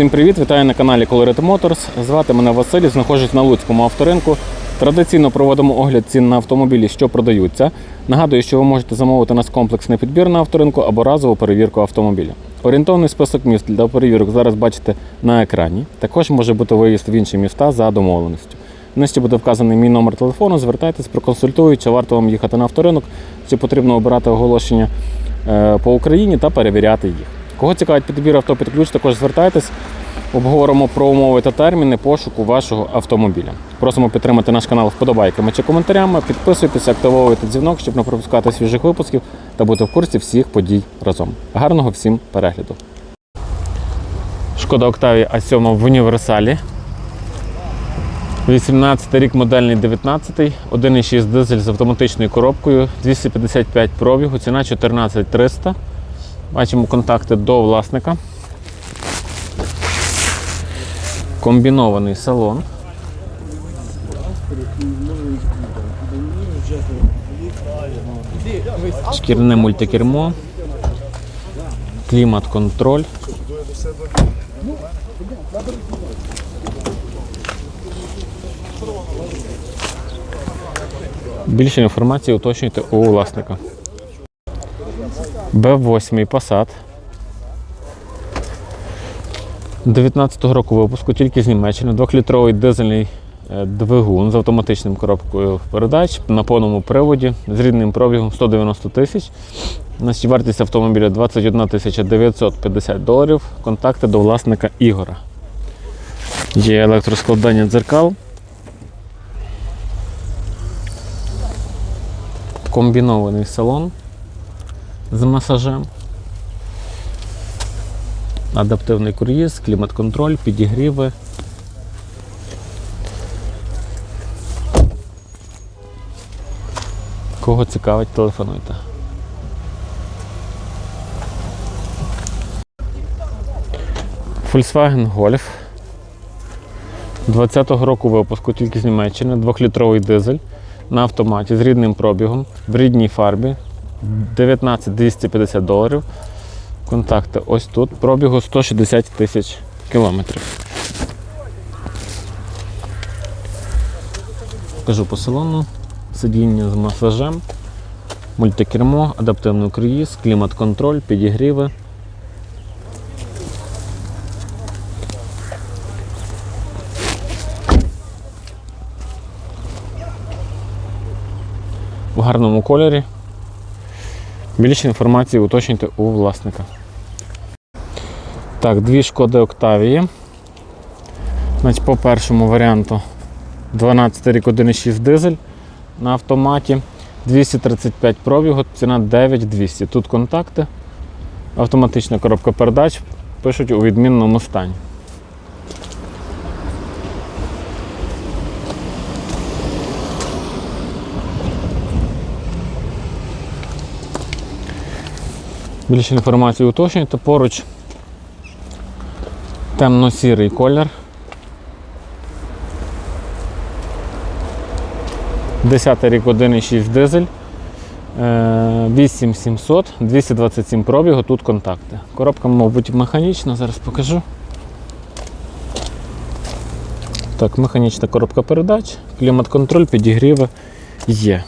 Всім привіт! Вітаю на каналі Colorit Motors. Звати мене Василь, знаходжусь на Луцькому авторинку. Традиційно проводимо огляд цін на автомобілі, що продаються. Нагадую, що ви можете замовити нас комплексний підбір на авторинку або разову перевірку автомобіля. Орієнтовний список міст для перевірок зараз бачите на екрані. Також може бути виїзд в інші міста за домовленістю. Нижче буде вказаний мій номер телефону. Звертайтесь, проконсультують, чи варто вам їхати на авторинок, чи потрібно обирати оголошення е, по Україні та перевіряти їх. Кого цікавить підбір авто під ключ, також звертайтесь. Обговоримо про умови та терміни пошуку вашого автомобіля. Просимо підтримати наш канал вподобайками чи коментарями. Підписуйтесь, активовуйте дзвінок, щоб не пропускати свіжих випусків та бути в курсі всіх подій разом. Гарного всім перегляду. Шкода Октавія А7 в універсалі. 18 рік модельний 19-й, 1,6 дизель з автоматичною коробкою, 255 пробігу, ціна 14300. Бачимо контакти до власника. Комбінований салон. Шкірне мультикермо. Клімат-контроль. Більше інформації уточнюйте у власника. Б8 Passat. 19-го року випуску тільки з Німеччини. Двохлітровий дизельний е, двигун з автоматичним коробкою передач на повному приводі з рідним пробігом 190 тисяч. Вартість автомобіля 21 тисяча 950 доларів. Контакти до власника Ігора. Є електроскладання дзеркал. Комбінований салон з масажем. Адаптивний круїз, клімат-контроль, підігріви. Кого цікавить, телефонуйте. Volkswagen Golf. 20-го року випуску тільки з Німеччини, 2-літровий дизель на автоматі з рідним пробігом, в рідній фарбі, 19 250 доларів. Контакти ось тут. Пробігу 160 тисяч кілометрів. Покажу по салону. Сидіння з масажем, мультикермо, адаптивний круїз, клімат-контроль, підігріви. В гарному кольорі. Більше інформації уточнюйте у власника. Так, дві шкоди Октавії. Значить, по першому варіанту 12 рік 1,6 дизель на автоматі. 235 пробігу, ціна 9200. Тут контакти. Автоматична коробка передач. Пишуть у відмінному стані. Більше інформації уточнюйте. Поруч темно-сірий колір. 10 рік 1,6 дизель. Е, 8700, 227 пробігу, тут контакти. Коробка, мабуть, механічна, зараз покажу. Так, механічна коробка передач, клімат-контроль, підігріви є.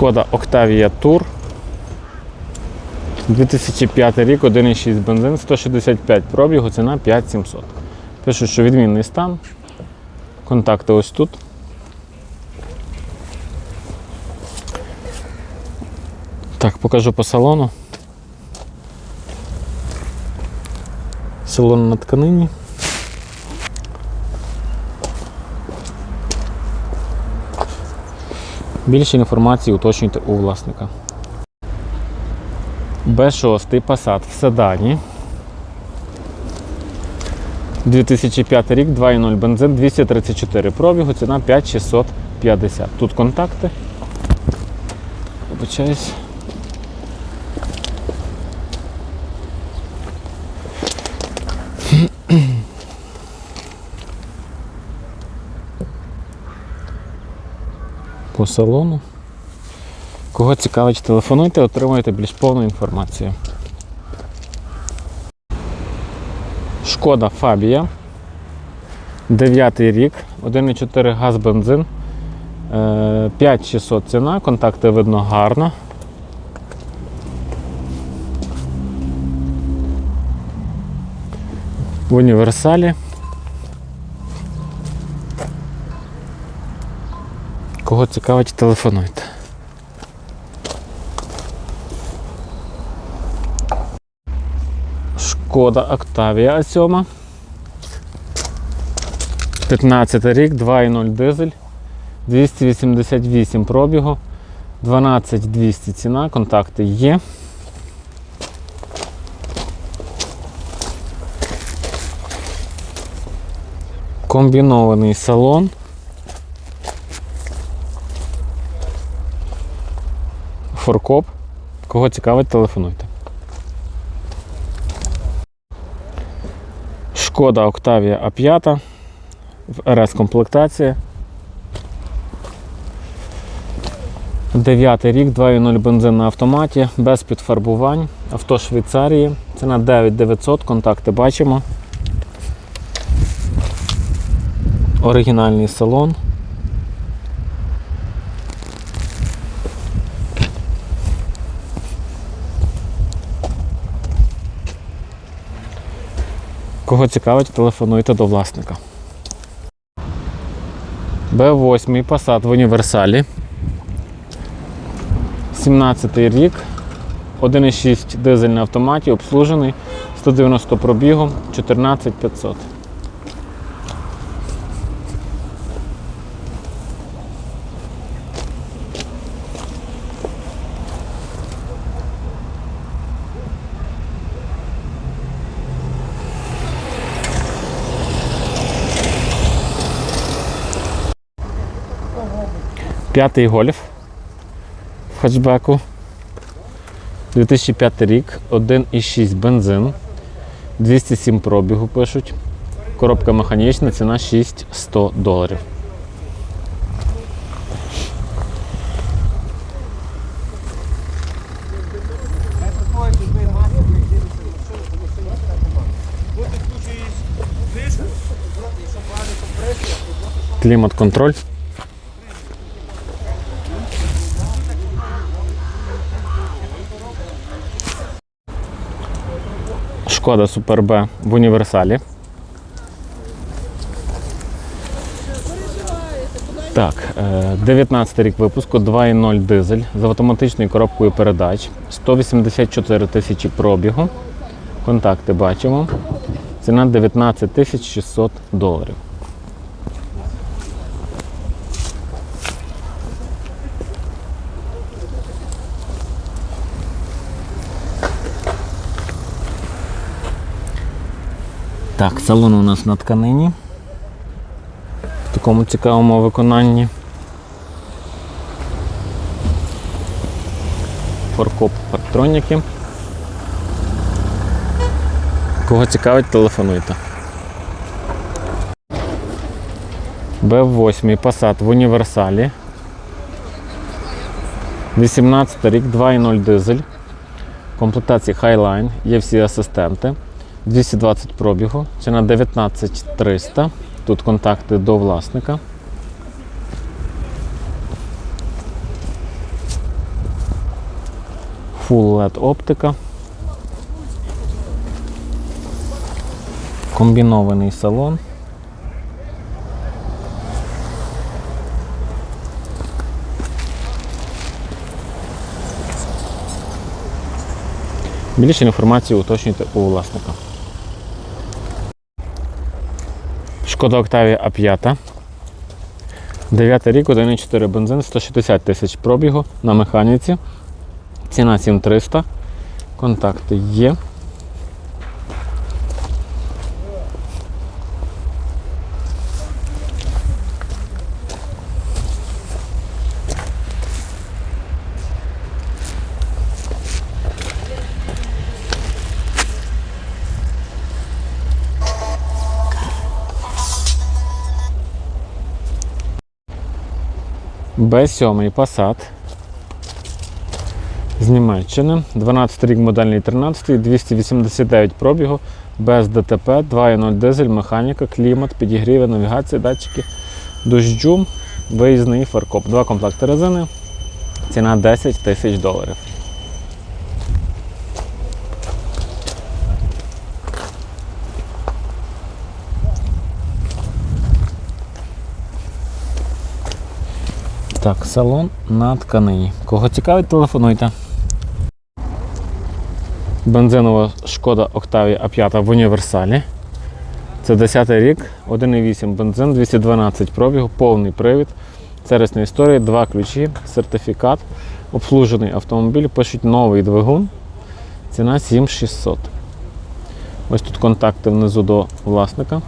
Шкода Octavia Tour. 2005 рік, 1,6 бензин, 165 пробігу, ціна 5700. Пишуть, що відмінний стан. Контакти ось тут. Так, покажу по салону. Салон на тканині. Більше інформації уточнюйте у власника. Б6 Passat в седані. 2005 рік, 2,0 бензин, 234 пробігу, ціна 5650. Тут контакти. Вибачаюсь. По салону. Кого цікавить, телефонуйте, отримуєте більш повну інформацію. Шкода Фабія. 9 рік, 1,4 газ бензин. Е, 5600 ціна, контакти видно гарно. В універсалі. Кого цікавить, телефонуйте. Шкода Октавія А7. 15 рік, 2,0 дизель, 288 пробігу, 12200 ціна, контакти є. Комбінований салон. Форкоп. Кого цікавить, телефонуйте. Шкода Октавія А5 в РС комплектація. 9 рік, 2.0 бензин на автоматі, без підфарбувань. Авто Швейцарії. Ціна 9900, контакти бачимо. Оригінальний салон. Кого цікавить, телефонуйте до власника. Б8 Passat в універсалі. 17 рік. 1,6 дизель на автоматі, обслужений, 190 пробігу, 14500. П'ятий гольф в хетчбеку. 2005 рік, 1,6 бензин, 207 пробігу пишуть. Коробка механічна, ціна 6100 доларів. Клімат-контроль. Шкода Супер Б в універсалі. Так, е, 19 рік випуску, 2.0 дизель з автоматичною коробкою передач, 184 тисячі пробігу. Контакти бачимо. Ціна 19 тисяч 600 доларів. Так, салон у нас на тканині. В такому цікавому виконанні. Форкоп парктроніки. Кого цікавить, телефонуйте. Б8 Passat в універсалі. 18 рік, 2.0 дизель. Комплектації Highline, є всі асистенти. 220 пробігу, ціна 19300. Тут контакти до власника. Full LED оптика. Комбінований салон. Більше інформації уточнюйте у власника. Шкода Октавія А5. 9 рік, 1,4 бензин, 160 тисяч пробігу на механіці. Ціна 7300. Контакти є. Б7 Passat. З Німеччини. 12 рік модельний 13, 289 пробігу, без ДТП, 2.0 дизель, механіка, клімат, підігріви, навігація, датчики, дощу, виїзний фаркоп. Два комплекти резини. Ціна 10 тисяч доларів. Так, салон на тканині. Кого цікавить, телефонуйте. Бензинова шкода Octavia A5 в універсалі. Це 10 рік, 1,8 бензин, 212 пробігу, повний привід, сервісна історія, два ключі, сертифікат, обслужений автомобіль, пишуть новий двигун. Ціна 7600. Ось тут контакти внизу до власника.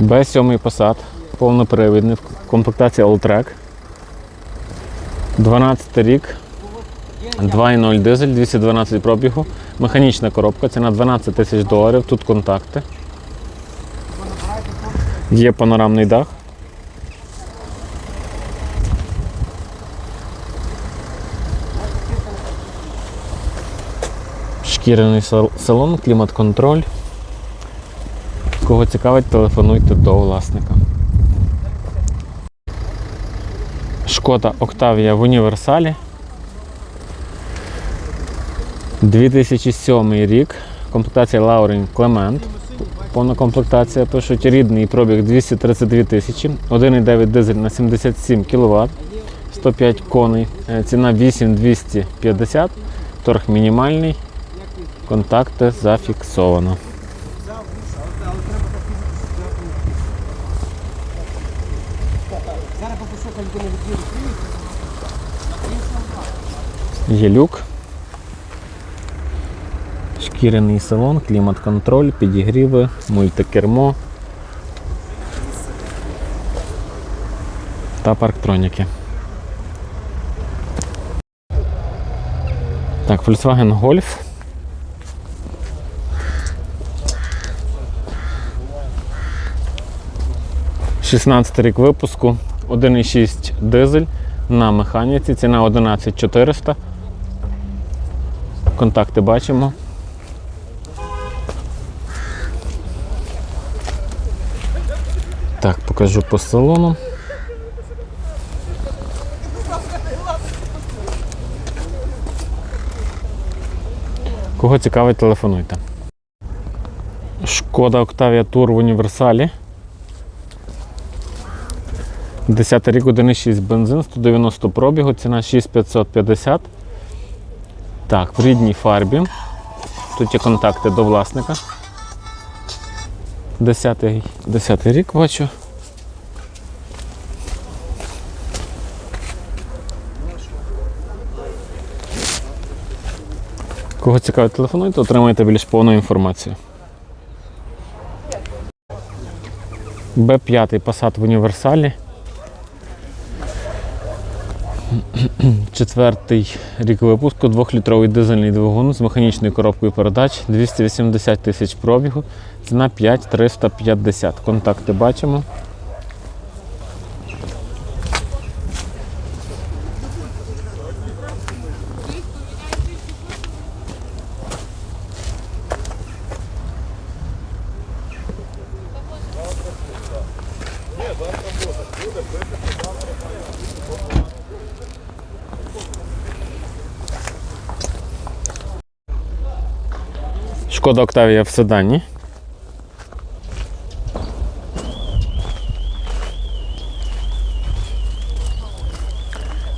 Б7 Passat, повнопривідний, в комплектації Alltrack. 12 рік, 2.0 дизель, 212 пробігу, механічна коробка, ціна 12 тисяч доларів, тут контакти. Є панорамний дах. Шкіряний салон, клімат-контроль. Кого цікавить, телефонуйте до власника. Шкода Octavia в універсалі. 2007 рік. Комплектація Laurin Clement. Повна комплектація пишуть рідний пробіг 232 тисячі, 1,9 дизель на 77 кВт, 105 коней, Е, ціна 8250, торг мінімальний, контакти зафіксовано. Є люк. Шкіряний салон, клімат-контроль, підігріви, мультикермо та парктроніки. Так, Volkswagen Golf. Шістнадцятий рік випуску, 1,6 дизель на механіці, ціна 11400. Контакти бачимо. Так, покажу по салону. Кого цікавить, телефонуйте. Шкода Octavia Tour в універсалі. 10 рік 1,6 бензин, 190 пробігу, ціна 6550. Так, в рідній фарбі. Тут є контакти до власника. 10, 10 рік бачу. Кого цікавить, телефонуйте, отримаєте більш повну інформацію. Б5 Passat в універсалі. Четвертий рік випуску, двохлітровий дизельний двигун з механічною коробкою передач, 280 тисяч пробігу, ціна 5350. Контакти бачимо. Шкода Октавія в седані.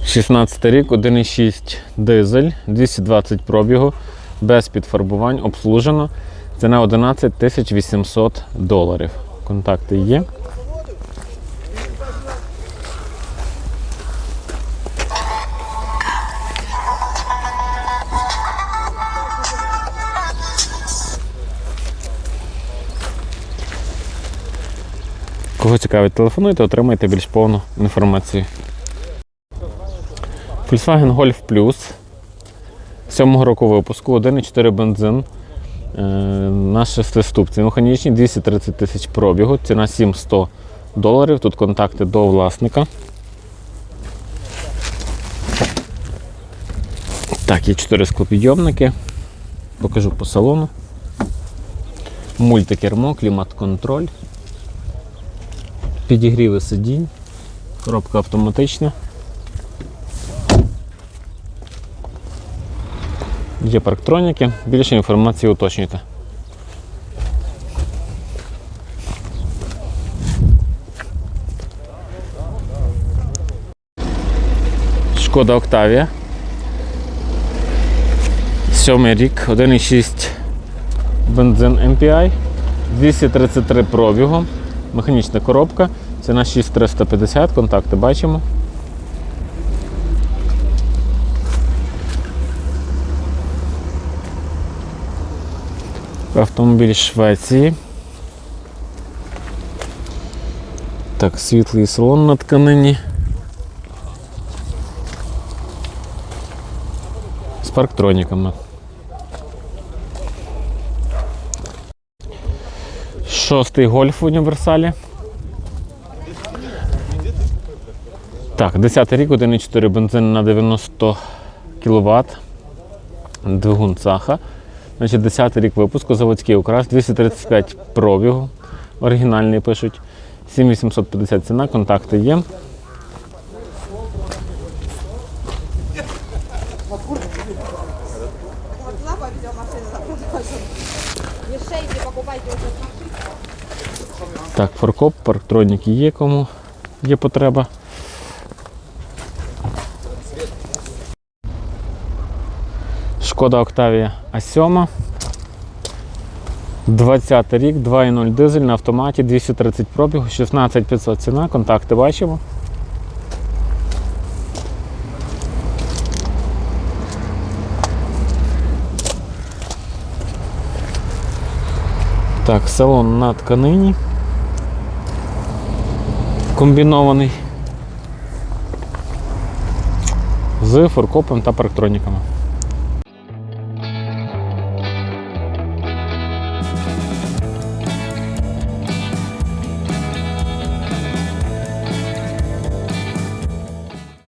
Шістнадцятий рік, 1,6 дизель, 220 пробігу, без підфарбувань, обслужено. Ціна 11 тисяч 800 доларів. Контакти є. Кого цікавить, телефонуйте, отримайте більш повну інформацію. Volkswagen Golf Plus 7 року випуску, 1,4 бензин е, на 6 ступці. Механічні 230 тисяч пробігу, ціна 700 доларів. Тут контакти до власника. Так, є 4 склопідйомники. Покажу по салону. Мультикермо, клімат-контроль. Підігріви сидінь. Коробка автоматична. Є парктроніки. Більше інформації уточнюйте. Шкода Октавія. Сьомий рік, 1,6 бензин MPI, 233 пробігу, механічна коробка, ціна 6350, контакти бачимо. Автомобіль Швеції. Так, світлий салон на тканині. З парктроніками. Шостий гольф в універсалі. Так, 10 рік, 1,4 бензин на 90 кВт. Двигун Цаха. Значить, 10 рік випуску, заводський украс, 235 пробігу. Оригінальний пишуть. 7850 ціна, контакти є. Так, форкоп, парктроніки є кому є потреба. Шкода Октавія А7. 20 рік, 2.0 дизель на автоматі, 230 пробігу, 16500 ціна, контакти бачимо. Так, салон на тканині. Комбінований з форкопом та парктроніками.